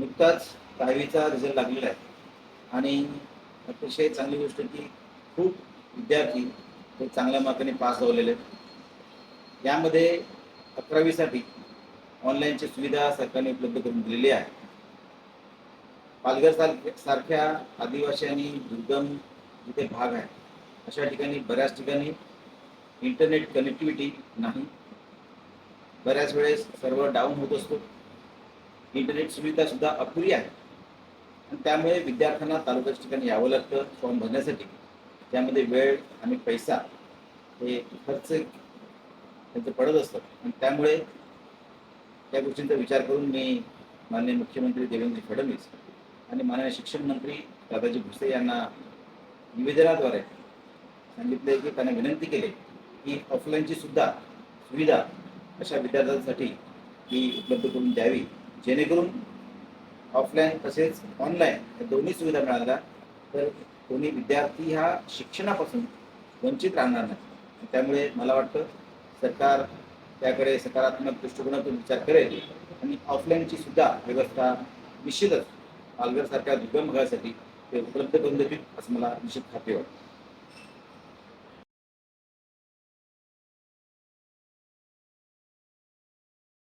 नुकताच दहावीचा रिझल्ट लागलेला आहे. आणि अतिशय चांगली गोष्ट की खूप विद्यार्थी हे चांगल्या मार्काने पास झालेले आहेत. यामध्ये अकरावीसाठी ऑनलाईनची सुविधा सरकारने उपलब्ध करून दिलेली आहे. पालघर सारख्या सारख्या आदिवासी आणि दुर्गम जिथे भाग आहे अशा ठिकाणी बऱ्याच ठिकाणी इंटरनेट कनेक्टिव्हिटी नाही. बऱ्याच वेळेस सर्व डाऊन होत असतो. इंटरनेट सुविधा सुद्धा अपुरी आहे. आणि त्यामुळे विद्यार्थ्यांना तालुक्याच्या ठिकाणी यावं लागतं फॉर्म भरण्यासाठी. त्यामध्ये वेळ आणि पैसा हे खर्च त्यांचं पडत असतं. आणि त्यामुळे त्या गोष्टींचा विचार करून मी माननीय मुख्यमंत्री देवेंद्र फडणवीस आणि माननीय शिक्षण मंत्री दादाजी भुसे यांना निवेदनाद्वारे सांगितले की त्यांना विनंती केली की ऑफलाईनची सुद्धा सुविधा अशा विद्यार्थ्यांसाठी ही उपलब्ध करून द्यावी. जेणेकरून ऑफलाईन तसेच ऑनलाईन या दोन्ही सुविधा मिळाल्या तर कोणी विद्यार्थी हा शिक्षणापासून वंचित राहणार नाही. त्यामुळे मला वाटतं सरकार त्याकडे सकारात्मक दृष्टिकोनातून विचार करेल आणि ऑफलाईनची सुद्धा व्यवस्था निश्चितच पालघरसारख्या दुर्गम भागासाठी ते उपलब्ध करून देतील असं मला निश्चित खात्री वाटतं.